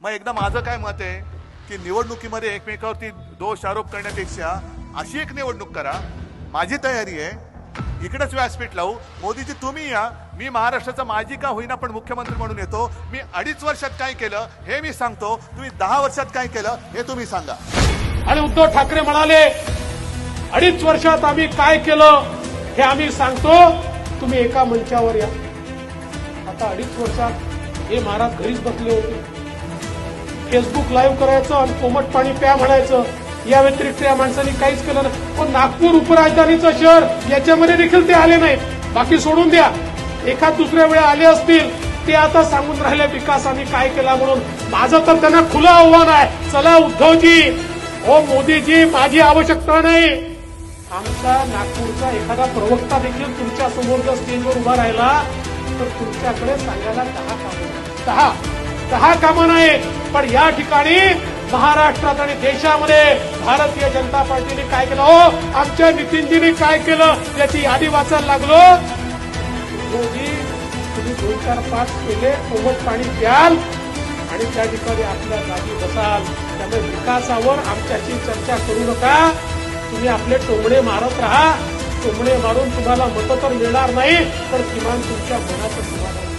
मग एकदा माझं काय मत आहे की निवडणुकीमध्ये एकमेकावरती दोष आरोप करण्यापेक्षा अशी एक निवडणूक करा. माझी तयारी आहे इकडंच व्यासपीठ लावू. मोदीजी तुम्ही या. मी महाराष्ट्राचा माजी का होईना पण मुख्यमंत्री म्हणून येतो. मी अडीच वर्षात काय केलं हे मी सांगतो. तुम्ही दहा वर्षात काय केलं हे तुम्ही सांगा. आणि उद्धव ठाकरे म्हणाले अडीच वर्षात आम्ही काय केलं हे आम्ही सांगतो. तुम्ही एका मंचावर या. आता अडीच वर्षात हे महाराज घरीच बसले होते. फेसबुक लाईव्ह करायचं आणि कोमट पाणी प्या म्हणायचं. या व्यतिरिक्त या माणसांनी काहीच केलं नाही. पण नागपूर उपराजधानीचं शहर याच्यामध्ये देखील ते आले नाहीत. बाकी सोडून द्या. एखाद दुसऱ्या वेळा आले असतील ते आता सांगून राहिले विकासाने काय केला म्हणून. माझं तर त्यांना खुलं आव्हान आहे. चला उद्धवजी. हो मोदीजी माझी आवश्यकता नाही. आमचा नागपूरचा एखादा प्रवक्ता देखील तुमच्यासमोर जर स्टेजवर उभा राहिला तर तुमच्याकडे सांगायला दहा कामं दहा. दहा कामं नाही पण या ठिकाणी महाराष्ट्रात आणि देशामध्ये भारतीय जनता पार्टीने काय केलं हो? आमच्या नितीनजीने काय केलं? याची यादी वाचायला लागलो. मोदी तुम्ही दोन चार पाच केले कोमट पाणी प्याल आणि त्या ठिकाणी आपल्या जागी बसाल. त्यामुळे विकासावर आमच्याशी चर्चा करू नका. तुम्ही आपले टोमणे मारत राहा. टोमणे मारून तुम्हाला मतं तर मिळणार नाही पण किमान तुमच्या मनाचं समाधान